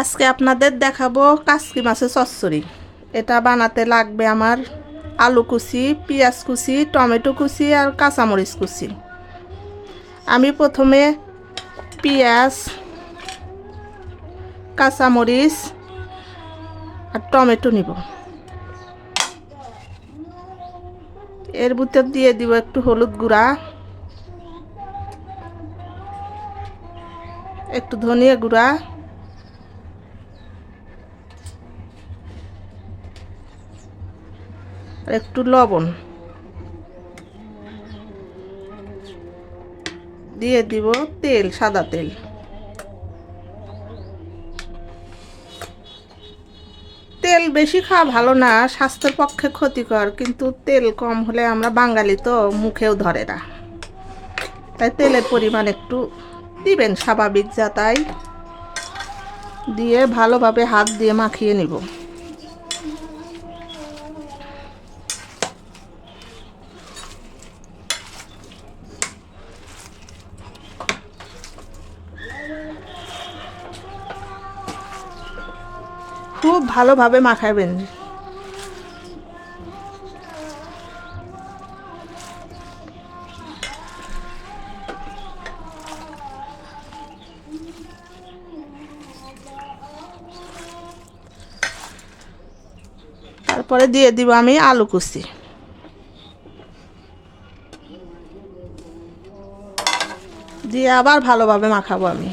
আজকে আপনাদের দেখাবো কাসকি মাছের চচ্চড়ি। এটা বানাতে লাগবে আমার আলু কুচি, পেঁয়াজ কুচি, টমেটো কুচি আর কাঁচামরিচ কুচি। আমি প্রথমে পেঁয়াজ, কাঁচামরিচ আর টমেটো নিব। এর ভিতর দিয়ে দিব একটু হলুদ গুঁড়া, একটু ধনিয়া গুঁড়া আর একটু লবণ। দিয়ে দিব তেল, সাদা তেল। তেল বেশি খাওয়া ভালো না, স্বাস্থ্যের পক্ষে ক্ষতিকর, কিন্তু তেল কম হলে আমরা বাঙালি তো মুখেও ধরে না। তাই তেলের পরিমাণ একটু দিবেন, স্বাভাবিক যা তাই। দিয়ে ভালোভাবে হাত দিয়ে মাখিয়ে নিব। খুব ভালোভাবে মাখাবেন। তারপরে দিয়ে দিব আমি আলু কুচি। দিয়ে আবার ভালোভাবে মাখাবো আমি।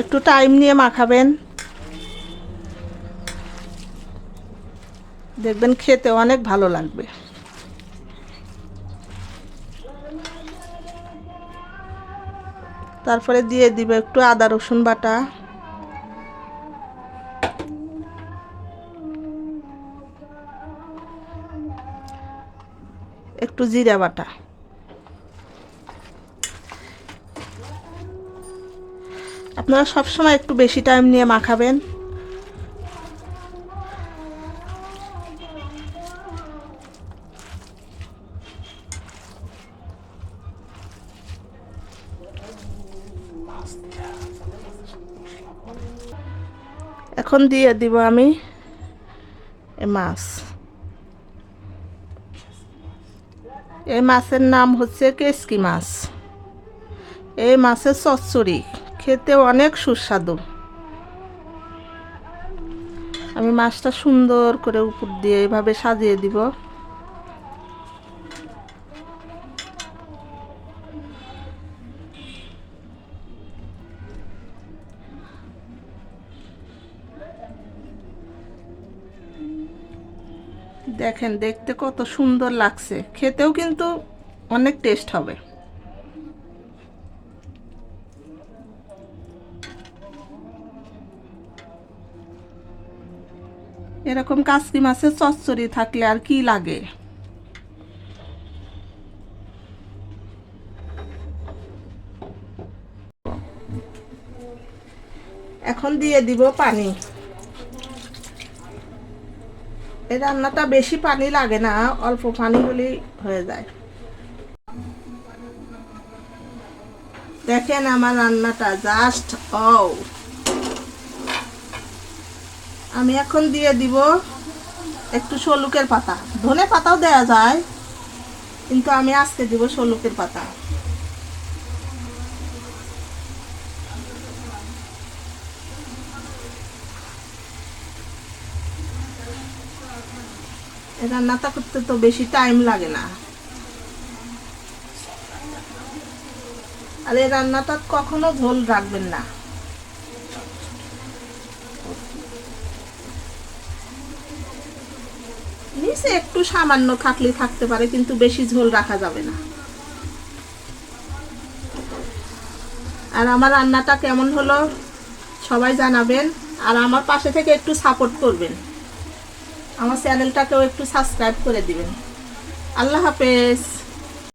একটু টাইম নিয়ে মাখাবেন। দেখবেন খেতে অনেক ভালো লাগবে। তারপরে দিয়ে দিবে একটু আদা, রসুন বাটা। একটু জিরা বাটা। আপনারা সবসময় একটু বেশি টাইম নিয়ে মাখাবেন। এখন দিয়ে দিব আমি এ মাছ। এই মাছের নাম হচ্ছে কেসকি মাছ। এই মাছের চচ্চড়ি। খেতে অনেক সুস্বাদু। আমি মাছটা সুন্দর করে উপর দিয়ে এভাবে সাজিয়ে দিব। দেখেন, দেখতে কত সুন্দর লাগছে। খেতেও কিন্তু অনেক টেস্ট হবে। এরকম কাসকি মাছের চচ্চড়ি থাকলে আর কি লাগে? এখন দিয়ে দিব পানি। এই রান্নাটা বেশি পানি লাগে না, অল্প পানি হলেই হয়ে যায়। দেখেন আমার রান্নাটা জাস্ট ও আমি এখন দিয়ে দিব একটু শলুকের পাতা। ধনে পাতাও দেওয়া যায়, কিন্তু আমি আজকে দিব শলুকের পাতা। রান্নাটা করতে তো বেশি টাইম লাগে না। আর এই রান্নাটা কখনো ঝোল রাখবেন না। নিচে একটু সামান্য থাকলে থাকতে পারে, কিন্তু বেশি ঝোল রাখা যাবে না। আর আমার রান্নাটা কেমন হলো সবাই জানাবেন, আর আমার পাশে থেকে একটু সাপোর্ট করবেন। আমার চ্যানেলটাকেও একটু সাবস্ক্রাইব করে দিবেন। আল্লাহ হাফেজ।